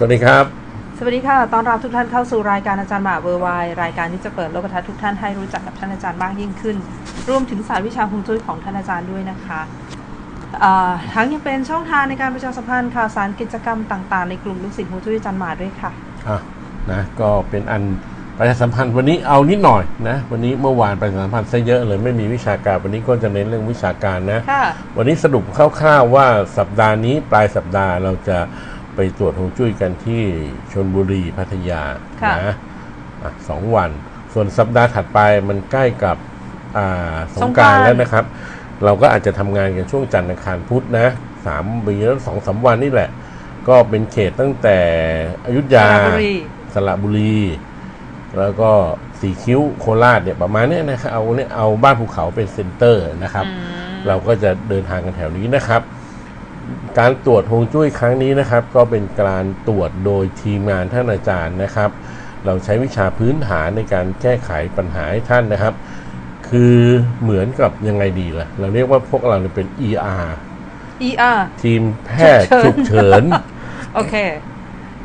สวัสดีครับ สวัสดีค่ะต้อนรับทุกท่านเข้าสู่รายการอาจารย์หมาเวอร์ไวรายการที่จะเปิดโลกทัศน์ทุกท่านให้รู้จักกับท่านอาจารย์มากยิ่งขึ้น รวมถึงสายวิชาฮวงจุ้ยของท่านอาจารย์ด้วยนะคะอ่าทั้งยังเป็นช่องทางในการประชาสัมพันธ์ข่าวสารกิจกรรมต่างๆ ในกลุ่มลูกศิษย์ฮวงจุ้ยอาจารย์หมาด้วยค่ะอะนะก็เป็นอันประชาสัมพันธ์วันนี้เอานิดหน่อยนะวันนี้เมื่อวานประชาสัมพันธ์ซะเยอะเลยไม่มีวิชาการวันนี้ก็จะเน้นเรื่องวิชาการนะค่ะวันนี้สรุปคร่าวๆว่าสัปดาห์นี้ปลายสัปดาห์เราจะ ไปตรวจฮวงจุ้ยกันที่ชนบุรีพัทยาค่ะ นะอะสองวัน ส่วนสัปดาห์ถัดไปมันใกล้กับอ่าสงกรารแล้วนะครับ เราก็อาจจะทำงานกันช่วงจันทร์อังคารพุธนะสามปีแล้วสองสามวันนี่แหละ ก็เป็นเขตตั้งแต่อยุธยาสระบุรี สระบุรี แล้วก็สีคิ้วโคราชเนี่ยประมาณเนี้ยนะครับเอาเนี่ยเอาบ้านภูเขาเป็นเซ็นเตอร์นะครับ อืม เราก็จะเดินทางกันแถวนี้นะครับ การตรวจฮวงจุ้ยครั้งนี้นะครับ ก็เป็นการตรวจโดยทีมงานท่านอาจารย์นะครับ เราใช้วิชาพื้นฐานในการแก้ไขปัญหาให้ท่านนะครับ คือเหมือนกับยังไงดีล่ะ เราเรียกว่าพวกเราเนี่ยเป็น ER ER ทีมแพทย์ฉุฉุกกเฉิเฉินนโอเค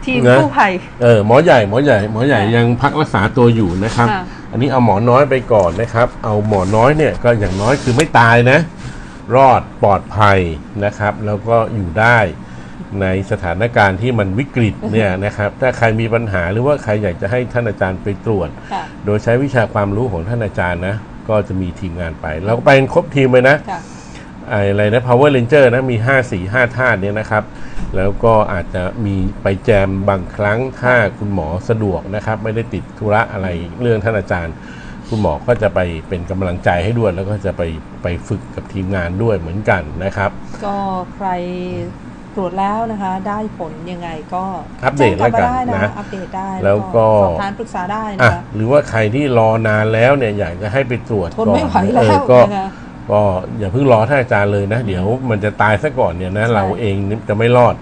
ทีมนะกู้ภัยเออหมอใหญ่หมอใหญ่หมอใหญ่ค่ะยังพักรักษาตัวอยู่นะครับค่ะอันนี้เอาหมอน้อยไปก่อนนะครับ เอาหมอน้อยเนี่ยก็อย่างน้อยคือไม่ตายนะ รอดปลอดภัยนะครับ แล้วก็อยู่ได้ในสถานการณ์ที่มันวิกฤตเนี่ยนะครับ ถ้าใครมีปัญหาหรือว่าใครอยากจะให้ท่านอาจารย์ไปตรวจค่ะโดยใช้วิชาความรู้ของท่านอาจารย์นะ ก็จะมีทีมงานไป เราก็ไปกันครบทีมเลยนะค่ะไออะไรนะ power ranger นะ มี 5 สี5ธาตุเนี่ยนะครับ แล้วก็อาจจะมีไปแจมบางครั้งถ้าคุณหมอสะดวกนะครับ ไม่ได้ติดธุระอะไรเรื่องท่านอาจารย์ คุณหมอก็จะไปเป็นกำลังใจให้ด้วย แล้วก็จะไปไปฝึกกับทีมงานด้วยเหมือนกันนะครับ ก็ใครตรวจแล้วนะคะ ได้ผลยังไงก็อัปเดตแจ้งกลับมาได้แล้วกันนะนะอัปเดตได้แล้วก็สอบถามปรึกษาได้นะอะคะหรือว่าใครที่รอนานแล้วเนี่ยอยากจะให้ไปตรวจทนก่อนไม่ไหวเอแล้อวก็นะคะก็อย่าเพิ่งรอท่านอาจารย์เลยนะ เดี๋ยวมันจะตายซะก่อนเนี่ยนะใช่เราเองจะไม่รอด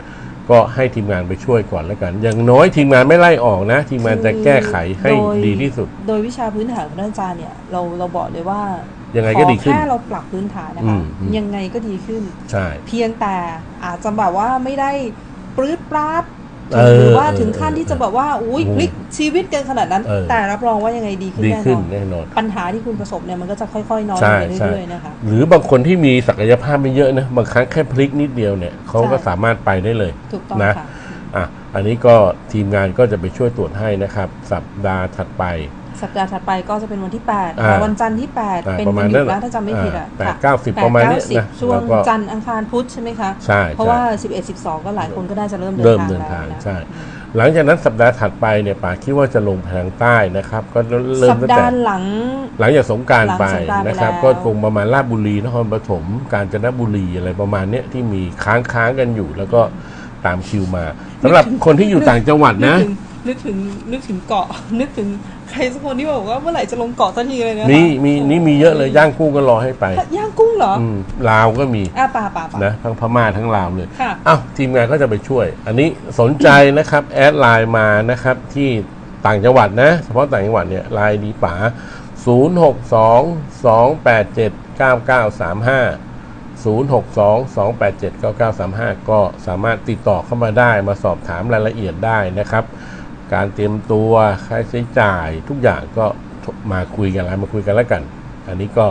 ก็ให้ทีมงานไปช่วยก่อนแล้วกัน อย่างน้อยทีมงานไม่ไล่ออกนะ ทีมงานจะแก้ไขให้โดยดีที่สุด โดยวิชาพื้นฐานของท่านอาจารย์เนี่ยเราเราบอกเลยว่ายังไงก็ดีขึ้นขอแค่เราปรับพื้นฐานนะอืคะมอืม ยังไงก็ดีขึ้น ใช่ เพียงแต่อาจจะแบบว่าไม่ได้ปรื๊ดปราดเออ หรือว่าถึงขั้นที่จะแบบว่าอุ้ยโอ้โหพลิกชีวิตกันขนาดนั้นเออแต่รับรองว่ายังไงดีขึ้นดีแน่นขึ้นอนแน่นอน ปัญหาที่คุณประสบเนี่ยมันก็จะค่อยๆน้อยใช่ลงไปใช่เรื่อยๆนะคะหรือบางคนที่มีศักยภาพไม่เยอะนะบางครั้งแค่พลิกนิดเดียวเนี่ยเขาก็ใช่สามารถไปได้เลยถูกต้องนะค่ะอะอันนี้ก็ทีมงานก็จะไปช่วยตรวจให้นะครับ สัปดาห์ถัดไป สัปดาห์ถัดไปก็จะเป็นวันที่8อ่าวันจันทร์ที่อ่า8เป็นประมาวัณนหยุดนั้นนะถ้าจำไม่ผิดอะแปดค่ะเก้าสิบแปดประมาณเก้าเนี้ยสิบนะช่วงแล้วก็จันทร์อังคารพุธใช่ไหมคะใช่เพราะใช่ว่า 11 12 ก็หลายคนก็น่าจะเริ่มเริ่มเดิเดินนทาทางงแล้วนะใช่หลังจากนั้นสัปดาห์ถัดไปเนี่ยป่าคิดว่าจะลงไปทางใต้นะครับ ก็เริ่มสัปตั้งดาแต่ห์หลังหลังจากสงกรารหลังไปสงกรานต์ไปนะครับแล้วก็คงประมาณราชบุรีนครปฐมกาญจนบุรีอะไรประมาณเนี้ยที่มีค้างค้างๆกันอยู่แล้วก็ตามคิวมาสำหรับคนที่อยู่ต่างจังหวัดนะ นึกถึงนึกถึงนึกถึงเกาะ นึกถึงใครสักคนที่บอกว่าเมื่อไหร่จะลงเกาะสักทีเลยนะนี่มีนี่มีเยอะเลยย่างกุ้งก็รอให้ไปย่างกุ้งเหรออืมลาวก็มีอะป่าป่าป่านะทั้งพม่าทั้งลาวเลยค่ะอ้าวทีมงานก็จะไปช่วย อันนี้สนใจนะครับแอดไลน์มานะครับที่ต่างจังหวัดนะ เฉพาะต่างจังหวัดเนี่ยไลน์ดีป๋า0 6 2 2 8 7 9 9 3 5 0 6 2 2 8 7 9 9 3 5 ก็สามารถติดต่อเข้ามาได้มาสอบถามรายละเอียดได้นะครับ การเตรียมตัวค่าใช้จ่ายทุกอย่างก็มาคุยกันแล้วมาคุยกันแล้วกัน อันนี้ก็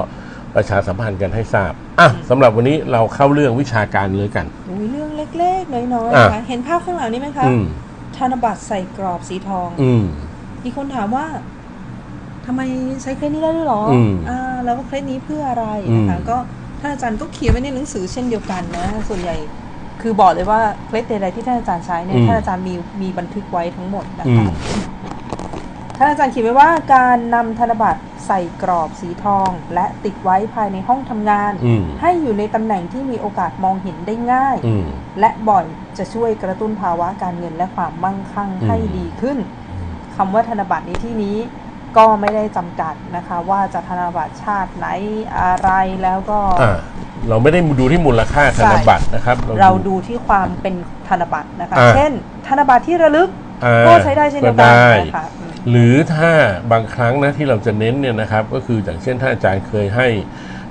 ประชาสัมพันธ์กันให้ทราบอะสำหรับวันนี้เราเข้าเรื่องวิชาการเลยกันโอ้ยเรื่องเล็กๆ น้อยๆอะนะคะเห็นภาพข้างหลังนี้ไหมคะอืมธนบัตรใส่กรอบสีทอง อืม มีคนถามว่าทำไมใช้เคล็ดนี้ได้ด้วยเหรออืมอ่าแล้วก็เคล็ดนี้เพื่ออะไรนะคะอืม ก็ท่านอาจารย์ก็เขียนไว้ในหนังสือเช่นเดียวกันนะ ส่วนใหญ่ คือบอกเลยว่าเคล็ดใดๆที่ท่านอาจารย์ใช้เนี่ยท่านอาจารย์มีมีบันทึกไว้ทั้งหมดนะอืคะมท่านอาจารย์เขียนไว้ว่าการนำธนบัตรใส่กรอบสีทอง และติดไว้ภายในห้องทำงาน อืม ให้อยู่ในตำแหน่งที่มีโอกาสมองเห็นได้ง่าย อืม และบ่อยจะช่วยกระตุ้นภาวะการเงินและความมั่งคั่งอืมให้ดีขึ้นคำว่าธนบัตรในที่นี้ก็ไม่ได้จำกัดนะคะ ว่าจะธนบัตรชาติไหนอะไรแล้วก็ อ่า เราไม่ได้ดูที่มูลค่าธนบัตรนะครับ เราดูที่ความเป็นธนบัตรนะคะอ่าเช่น ธนบัตรที่ระลึกอ่าก็ใช้ได้เช่นเดียวกันก็ได้นะคะอืมหรือถ้าบางครั้งนะที่เราจะเน้นเนี่ยนะครับ ก็คืออย่างเช่นท่านอาจารย์เคยให้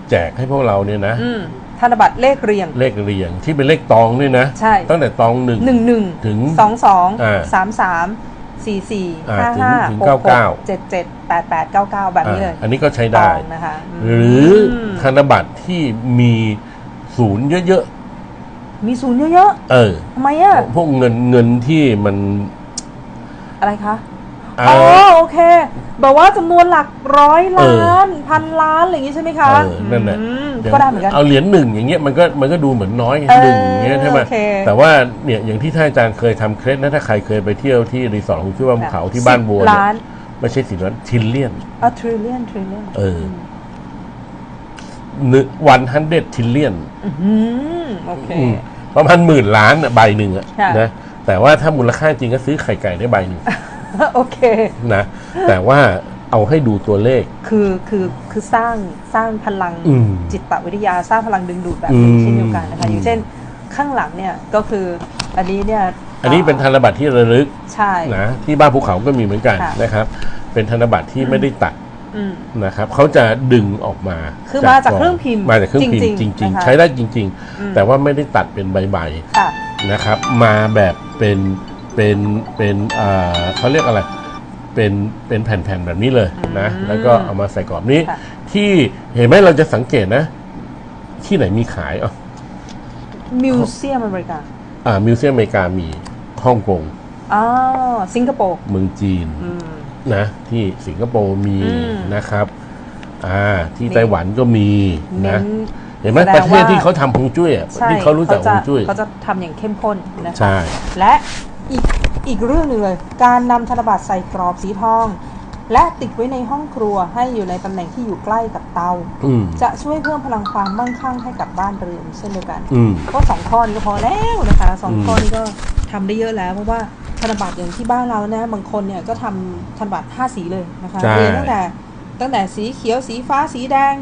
แจกให้พวกเราเนี่ยนะอืมธนบัตรเลขเรียง เลขเรียงที่เป็นเลขตองด้วยนะ ใช่ ตั้งแต่ตองหนึ่งหนึ่งหนึ่งถึงสองสองอ่าสามสาม สี่สี่อ่าห้าถึงห้าถึงหกเก้าหเก้ากเจ็ดเจ็ดแปดแปดเก้าเก้าแบบนี้เลยอ่าอันนี้ก็ใช้ตได้องนะคะมหรือธนบัตรที่มีศูนย์เยอะมีศูนย์เยอะๆ เออ ๆทำไมอะ พวกเงินเงินที่มันอะไรคะอ่าอ๋อ โอเค แบบว่าจำนวนหลักร้อยเอล้าอนพันล้านอะไรอย่างงี้ใช่ไหมคะเออนั่นแหละอืมอย่างก็ได้เหมือนกัน เอาเหรียญหนึ่งอย่างเงี้ยมันก็มันก็ดูเหมือนน้อยเออหนึ่งอย่างเงี้ยใช่ไหมโอเคแต่ว่าเนี่ยอย่างที่ท่านอาจารย์เคยทำเคล็ดนะถ้าใครเคยไปเที่ยวที่รีสอร์ทของชื่อว่าภูเขาที่บ้านบัวสิเนี่ยล้านไม่ใช่สิบล้านทิลเลียน อะทริลเลียนทริลเลียนเออหนึ่งวันฮันเดทิลเลียน อืมโอเคประมาณหมื่นล้านอะใบหนึ่งอะค่ะ นะแต่ว่าถ้ามูลค่าจริงก็ซื้อไข่ไก่ได้ใบหนึ่ง โอเคนะแต่ว่าเอาให้ดูตัวเลข คือคือคือสร้างสร้างพลังอืมจิตวิทยาสร้างพลังดึงดูดแบบนี้อืม เช่นเดียวกันนะคะอย่างเช่นข้างหลังเนี่ยก็คืออันนี้เนี่ยอันนี้เป็นธนบัตรที่ระลึกใช่ นะที่บ้านภูเขาก็มีเหมือนกันค่ะ นะครับ เป็นธนบัตรที่ไม่ได้ตัดอืม นะครับเขาจะดึงออกมาคือมาจากเครื่องพิมพ์มาจากเครื่องพิมพ์จจริงๆริง นะคะๆใช้ได้จริง อืมๆ แต่ว่าไม่ได้ตัดเป็นใบค่ะ ๆนะครับ มาแบบเป็น เป็นเป็นเอ่อเขาเรียกอะไรเป็นเป็นแผ่นๆแบบนี้เลยนะอืมแล้วก็เอามาใส่กรอบนี้ค่ะที่เห็นไหมเราจะสังเกตนะ ที่ไหนมีขายอะมิวเซียมอเมริกาอ่ามิวเซียมอเมริกามีฮ่องกงอ๋อสิงคโปร์เมืองจีนอืมนะ ที่สิงคโปร์มีอืมนะครับ อ่าที่นี่ไต้หวันก็มีเน้นะนเห็นไหมแสดงประเทศว่าที่เขาทำฮวงจุ้ยอะใช่ที่เขารู้จักฮวงจุ้ยเขาจะทำอย่างเข้มข้นนะคะใช่และ อีกอีกเรื่องหนึ่งเลย การนำธนบัตรใส่กรอบสีทอง และติดไว้ในห้องครัวให้อยู่ในตำแหน่งที่อยู่ใกล้กับเตา อืม จะช่วยเพิ่มพลังความมั่งคั่งให้กับบ้านเรือนเช่นเดียวกันอืม ก็สองข้อนี้ก็พอแล้วนะคะสองอืมข้อนี้ก็ทำได้เยอะแล้ว เพราะว่าธนบัตรอย่างที่บ้านเรานะ บางคนเนี่ยก็ทำธนบัตรห้าสีเลยนะคะใช่ เรียนตั้งแต่ตั้งแต่สีเขียวสีฟ้าสีแดง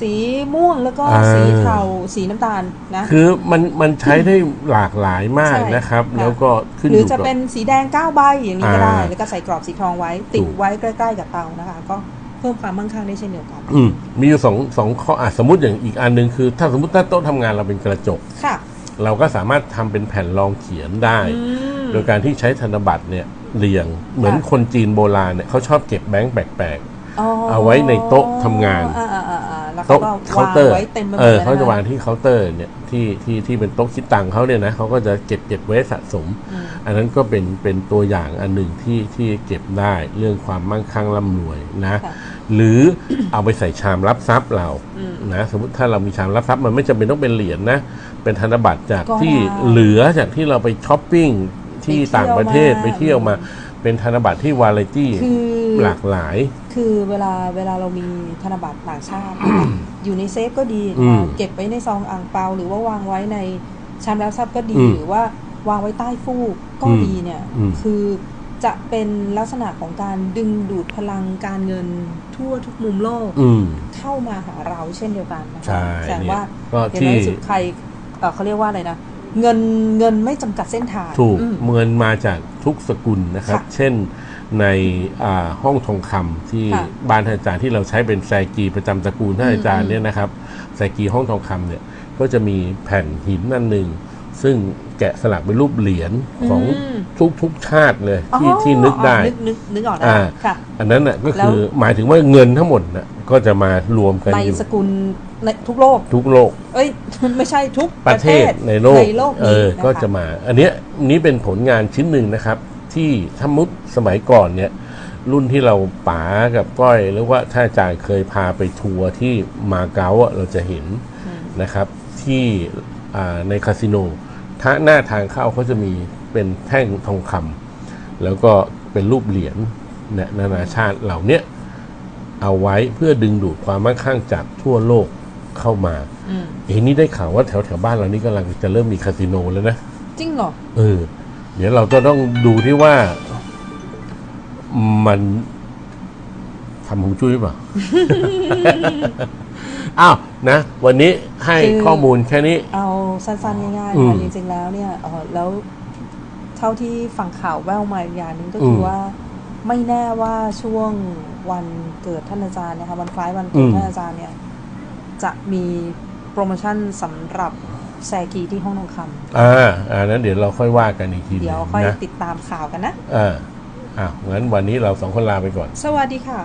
สีม่วงแล้วก็อ่าสีเทาสีน้ำตาลนะ คือมันมันใช้ได้หลากหลายมากใช่นะครับค่ะแล้วก็ขึ้นหอรือยู่จะกับเป็นสีแดง9ใบอย่างนี้ก็ได้อ่าแล้วก็ใส่กรอบสีทองไว้ ติดถูกไว้ใกล้ๆกับเตานะคะ ก็เพิ่มความมั่งคั่งได้เช่นเดียวกันอืมมีอยู่สองสองข้ออะสมมติอย่างอีกอันหนึ่งคือ ถ้าสมมติถ้าโต๊ะทำงานเราเป็นกระจกค่ะ เราก็สามารถทำเป็นแผ่นรองเขียนได้อืมโดยการที่ใช้ธนบัตรเนี่ยเรียงเหมือนค่ะคนจีนโบราณเนี่ยเขาชอบเก็บแบงค์แปลกอ๋อเอาไว้ในโต๊ะทำงานอ่าอ่าอ่าอ่า แล้วๆเขาโต๊ะก็เคาน์เตอร์วางไว้เต็มไปหมดเออลยนเขาจะวางที่เคาน์เตอร์เนี่ยที่ที่ที่เป็นโต๊ะคิดตังค์เขาเนี่ยนะเขาก็จะเก็บเก็บไว้สะสมอืมอันนั้นก็เป็นเป็นตัวอย่างอันหนึ่งที่ที่เก็บได้เรื่องความมั่งคั่งร่ำรวยนะค่ะหรือเอาไปใส่ชามรับทรัพย์เราอืมนะสมมติถ้าเรามีชามรับทรัพย์มันไม่จำเป็นต้องเป็นเหรียญนะ เป็นธนบัตรจากก็ที่ได้เหลือจากที่เราไปช้อปปิ้งที่ไปเที่ยวต่างประเทศมาไปเที่ยวมา เป็นธนบัตรที่วาไรตี้คือหลากหลาย คือเวลาเวลาเรามีธนบัตรต่างชาตินะคะอยู่ในเซฟก็ดีอืนะคะมเก็บไว้ในซองอ่างเปาหรือว่าวางไว้ในชามรับทรัพย์ก็ดีอืมหรือว่าวางไว้ใต้ฟูกก็อืมดีเนี่ย อืม คือจะเป็นลักษณะของการดึงดูดพลังการเงินทั่วทุกมุมโลก อืม เข้ามาหาเราเช่นเดียวกันนะคะใช่แสดงว่าก็เห็นที่ไหมสุดใครเอ่อเขาเรียกว่าอะไรนะ เงินเงินไม่จำกัดเส้นทางถูกอืม เงินมาจากทุกสกุลนะครับ ค่ะเช่นในอ่าห้องทองคำที่ค่ะบ้านท่านอาจารย์ที่เราใช้เป็นแซกีประจำตระกูลท่านอาจารย์เนี่ยนะครับแซกีห้องทองคำเนี่ยก็จะมีแผ่นหินนั่นหนึ่งซึ่งแกะสลักเป็นรูปเหรียญของอืม ทุกทุกชาติเลยที่อ๋อที่นึกได้ นึกนึกนึกออกได้อ่า ค่ะ อันนั้นน่ะก็แล้วคือหมายถึงว่าเงินทั้งหมดน่ะ ก็จะมารวมกันในอยู่สกุลในทุกโลก ทุกโลก เอ้ย ไม่ใช่ทุกประเทศในโลกในโลกเอนี้อนะคะก็จะมา อันเนี้ยนี้เป็นผลงานชิ้นหนึ่งนะครับ ที่ถ้ามุดสมัยก่อนเนี่ย รุ่นที่เราป๋ากับก้อยหรือว่าถ้าอาจารย์เคยพาไปทัวร์ที่มาเก๊าอะเราจะเห็นอืมนะครับ ที่อ่าในคาสิโนถ้าหน้าทางเข้าเขาจะมีเป็นแท่งทองคำแล้วก็เป็นรูปเหรียญเนี่ยนานาชาติเหล่าเนี้ย เอาไว้เพื่อดึงดูดความมั่งคั่งจากทั่วโลกเข้ามาอืมเอ้นี่ได้ข่าวว่าแถวแถวๆบ้านเรานี่กำลังจะเริ่มมีคาสิโนแล้วนะจริงเหรอ เออ เดี๋ยวเราจะต้องดูที่ว่า มันทำหงจุ้ยหรือเปล่า อ้าวนะ วันนี้ให้คือ ข้อมูลแค่นี้ เอาสั้นๆง่ายอืๆมค่ะจริงๆแล้วเนี่ยเออแล้วเท่าที่ฟังข่าวแววมาอีกอย่างหนึ่งก็คืออมว่า ไม่แน่ว่าช่วงวันเกิดท่านอาจารย์นะคะวันคล้ายวันเกิดท่านอาจารย์เนี่ย จะมีโปรโมชั่นสำหรับแซกีที่ห้องทองคอ่าอ่านั้นเดี๋ยวเราค่อยว่ากันอีกทีหำนึเดี๋ยวงค่อยนะติดตามข่าวกันนะอ่าอ่างั้นวันนี้เราสองคนลาไปก่อน สวัสดีค่ะ